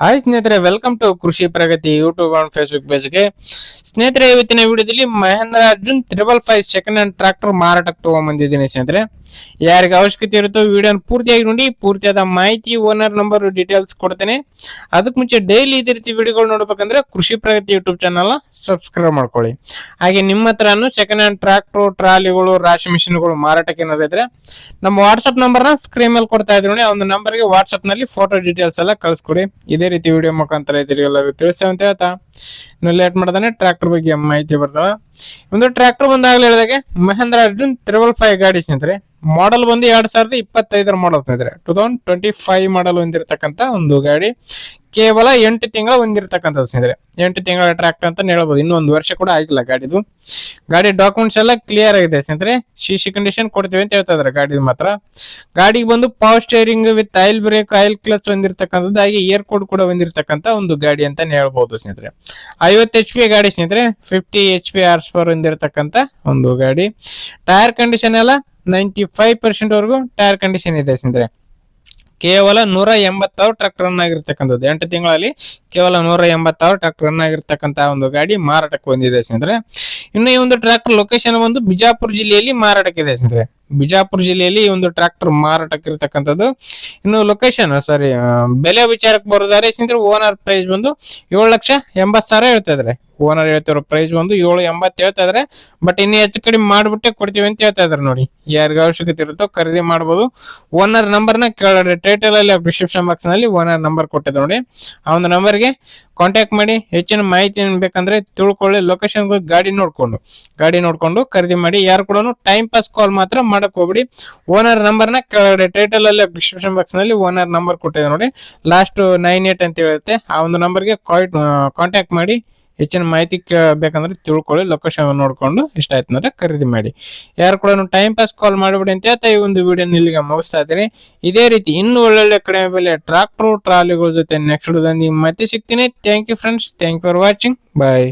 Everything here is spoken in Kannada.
ಹಾಯ್ ಸ್ನೇಹಿತರೆ welcome to Krishi Pragati YouTube and Facebook ಪೇಜ್ಗೆ ಸ್ನೇಹಿತರೆ, ಇವತ್ತಿನ ವಿಡಿಯೋದಲ್ಲಿ Mahindra Arjun triple five second hand tractor ಮಾರಾಟಕ್ಕೆ ತಗೊಂಡ್ಬಂದಿದ್ದೀನಿ ಸ್ನೇಹಿತರೆ. ಯಾರಿಗೆ ಅವಶ್ಯಕತೆ ಇರುತ್ತೋ ವಿಡಿಯೋನ ಪೂರ್ತಿಯಾಗಿ ನೋಡಿ, ಪೂರ್ತಿಯಾದ ಮಾಹಿತಿ ಓನರ್ ನಂಬರ್ ಡೀಟೇಲ್ಸ್ ಕೊಡ್ತೇನೆ. ಅದಕ್ಕೆ ಮುಂಚೆ ಡೈಲಿ ಇದೇ ರೀತಿ ವಿಡಿಯೋಗಳು ನೋಡ್ಬೇಕಂದ್ರೆ ಕೃಷಿ ಪ್ರಗತಿ ಯೂಟ್ಯೂಬ್ ಚಾನಲ್ ಸಬ್ಸ್ಕ್ರೈಬ್ ಮಾಡ್ಕೊಳ್ಳಿ. ಹಾಗೆ ನಿಮ್ಮ ಹತ್ರನೂ ಸೆಕೆಂಡ್ ಹ್ಯಾಂಡ್ ಟ್ರಾಕ್ಟರ್ ಟ್ರಾಲಿಗಳು, ರಾಶಿ ಮಿಷಿನ್ಗಳು ಮಾರಾಟಕ್ಕೆ ಏನಾದ್ರು ಇದ್ರೆ ನಮ್ಮ ವಾಟ್ಸಪ್ ನಂಬರ್ನ ಸ್ಕ್ರೀನ್ ಮೇಲೆ ಕೊಡ್ತಾ ಇದ್ರು ನೋಡಿ ಒಂದು ನಂಬರ್ಗೆ ವಾಟ್ಸಪ್ನಲ್ಲಿ ಫೋಟೋ ಡೀಟೇಲ್ಸ್ ಎಲ್ಲ ಕಳಿಸ್ಕೊಡಿ. ಇದೇ ರೀತಿ ವಿಡಿಯೋ ಮುಖಾಂತರ ಇದ್ರಿ ಎಲ್ಲರೂ ತಿಳಿಸ್ತೇವೆ ಅಂತ ಹೇಳ್ತಾ. ಇನ್ನು ಲೇಟ್ ಮಾಡ್ದಾನೆ ಟ್ರ್ಯಾಕ್ಟರ್ ಬಗ್ಗೆ ಮಾಹಿತಿ ಬರ್ತಾವ ಒಂದು ಟ್ರ್ಯಾಕ್ಟರ್ ಬಂದಾಗಲೇ ಹೇಳಿದಾಗೆ, ಮಹೇಂದ್ರ ಅರ್ಜುನ್ ತ್ರಿಬಲ್ ಫೈವ್ ಗಾಡಿ ಸ್ನೇಹಿತರೆ. ಮಾಡಲ್ ಬಂದು ಎರಡ್ ಸಾವಿರದ ಇಪ್ಪತ್ತೈದರ ಮಾಡಲ್ ಸ್ನೇಹಿತರೆ. Two thousand twenty five model ಹೊಂದಿರತಕ್ಕಂತ ಒಂದು ಗಾಡಿ. ಕೇವಲ ಎಂಟು ತಿಂಗಳ ಹೊಂದಿರತಕ್ಕಂಥದ್ದು ಸ್ನೇಹಿತರೆ. ಎಂಟು ತಿಂಗಳ ಟ್ರ್ಯಾಕ್ಟರ್ ಅಂತ ಹೇಳ್ಬೋದು. ಇನ್ನೊಂದು ವರ್ಷ ಕೂಡ ಆಗಿಲ್ಲ ಗಾಡಿದು. ಗಾಡಿ ಡಾಕ್ಯುಮೆಂಟ್ಸ್ ಎಲ್ಲ ಕ್ಲಿಯರ್ ಆಗಿದೆ ಸ್ನೇಹಿತರೆ. ಶಿಶಿ ಕಂಡೀಷನ್ ಕೊಡ್ತೀವಿ ಅಂತ ಹೇಳ್ತಾ ಇದಾರೆ ಗಾಡಿ ಮಾತ್ರ. ಗಾಡಿಗೆ ಬಂದು power steering with oil brake oil clutch ಹೊಂದಿರತಕ್ಕಂಥದ್ದು, ಹಾಗೆ ಏರ್ ಕೋಡ್ ಕೂಡ ಹೊಂದಿರತಕ್ಕಂಥ ಒಂದು ಗಾಡಿ ಅಂತಾನೆ ಹೇಳ್ಬೋದು ಸ್ನೇಹಿತರೆ. ಐವತ್ತು ಎಚ್ ಪಿ ಗಾಡಿ ಸ್ನೇಹಿತರೆ. Fifty H P horse power ಹೊಂದಿರತಕ್ಕಂತ ಒಂದು ಗಾಡಿ. ಟೈರ್ ಕಂಡೀಷನ್ ಎಲ್ಲ ನೈಂಟಿ ಫೈವ್ ಪರ್ಸೆಂಟ್ ವರೆಗೂ ಟೈರ್ ಕಂಡೀಷನ್ ಇದೆ ಸ್ನೇಹಿತರೆ. ಕೇವಲ ನೂರ ಎಂಬತ್ತಾರು ಟ್ರಕ್ ರನ್ ಆಗಿರ್ತಕ್ಕಂಥದ್ದು. ಎಂಟು ತಿಂಗಳಲ್ಲಿ ಕೇವಲ ನೂರ ಎಂಬತ್ತಾರು ಟ್ರಕ್ ರನ್ ಆಗಿರ್ತಕ್ಕಂಥ ಒಂದು ಗಾಡಿ ಮಾರಾಟಕ್ಕೆ ಬಂದಿದೆ ಸ್ನೇಹಿತರೆ. ಇನ್ನು ಈ ಒಂದು ಟ್ರ್ಯಾಕ್ಟರ್ ಲೊಕೇಶನ್ ಬಂದು ಬಿಜಾಪುರ ಜಿಲ್ಲೆಯಲ್ಲಿ ಮಾರಾಟಕ್ಕಿದೆ ಸ್ನೇಹಿತರೆ. ಬಿಜಾಪುರ ಜಿಲ್ಲೆಯಲ್ಲಿ ಈ ಒಂದು ಟ್ರ್ಯಾಕ್ಟರ್ ಮಾರಾಟಕ್ಕೆ ಇರತಕ್ಕಂಥದ್ದು. ಇನ್ನು ಲೊಕೇಶನ್ ಸಾರಿ ಬೆಲೆ ವಿಚಾರಕ್ಕೆ ಬರೋದಾದ್ರೆ ಸ್ನೇಹಿತರೆ ಓನರ್ ಪ್ರೈಸ್ ಬಂದು ಏಳು ಲಕ್ಷ ಎಂಬತ್ತು ಸಾವಿರ ಹೇಳ್ತಾ ಓನರ್ ಹೇಳ್ತಿರೋ ಪ್ರೈಸ್ ಬಂದು ಏಳು ಎಂಬತ್ತು ಹೇಳ್ತಾ ಇದ್ರೆ. ಬಟ್ ಇನ್ನು ಹೆಚ್ಚು ಕಡಿಮೆ ಮಾಡ್ಬಿಟ್ಟೆ ಕೊಡ್ತೀವಿ ಅಂತ ಹೇಳ್ತಾ ಇದ್ರೆ ನೋಡಿ. ಯಾರಿಗೆ ಅವಶ್ಯಕತೆ ಇರುತ್ತೋ ಖರೀದಿ ಮಾಡ್ಬೋದು. ಓನರ್ ನಂಬರ್ನ ಕೆಳಗಡೆ ಟೈಟಲ್ ಅಲ್ಲಿ ಡಿಸ್ಕ್ರಿಪ್ಷನ್ ಬಾಕ್ಸ್ನಲ್ಲಿ ಓನರ್ ನಂಬರ್ ಕೊಟ್ಟಿದೆ ನೋಡಿ. ಆ ಒಂದು ನಂಬರ್ಗೆ ಕಾಂಟ್ಯಾಕ್ಟ್ ಮಾಡಿ, ಹೆಚ್ಚಿನ ಮಾಹಿತಿ ಬೇಕಂದ್ರೆ ತಿಳ್ಕೊಳ್ಳಿ ಲೊಕೇಶನ್ ಗಾಡಿ ನೋಡ್ಕೊಂಡು. ಗಾಡಿ ನೋಡ್ಕೊಂಡು ಖರೀದಿ ಮಾಡಿ, ಯಾರು ಕೂಡ ಟೈಮ್ ಪಾಸ್ ಕಾಲ್ ಮಾತ್ರ ಮಾಡಕ್ ಹೋಗ್ಬಿಡಿ. ಓನರ್ ನಂಬರ್ನ ಕೆಳಗಡೆ ಟೈಟಲ್ ಅಲ್ಲಿ ಡಿಸ್ಕ್ರಿಪ್ಷನ್ ಬಾಕ್ಸ್ನಲ್ಲಿ ಓನರ್ ನಂಬರ್ ಕೊಟ್ಟಿದೆ ನೋಡಿ. ಲಾಸ್ಟ್ ನೈನ್ ಏಟ್ ಅಂತ ಹೇಳುತ್ತೆ. ಆ ಒಂದು ನಂಬರ್ಗೆ ಕಾಂಟ್ಯಾಕ್ಟ್ ಮಾಡಿ ಹೆಚ್ಚಿನ ಮಾಹಿತಿ ಬೇಕಂದ್ರೆ ತಿಳ್ಕೊಳ್ಳಿ ಲೊಕೇಶನ್ ನೋಡಿಕೊಂಡು ಇಷ್ಟ ಆಯ್ತಂದ್ರೆ ಖರೀದಿ ಮಾಡಿ. ಯಾರು ಕೂಡ ಟೈಮ್ ಪಾಸ್ ಕಾಲ್ ಮಾಡಿಬಿಡಿ ಅಂತ ಹೇಳ್ತಾ ಈ ಒಂದು ವಿಡಿಯೋ ಇಲ್ಲಿಗೆ ಮುಗಿಸ್ತಾ ಇದ್ದೀನಿ. ಇದೇ ರೀತಿ ಇನ್ನೂ ಒಳ್ಳೊಳ್ಳೆ ಕಡಿಮೆ ಬೆಲೆ ಟ್ರಾಕ್ಟರ್ ಟ್ರಾಲಿಗಳ ಜೊತೆ ನೆಕ್ಸ್ಟ್ ಮತ್ತೆ ಸಿಗ್ತೀನಿ. Thank you friends thank you for watching bye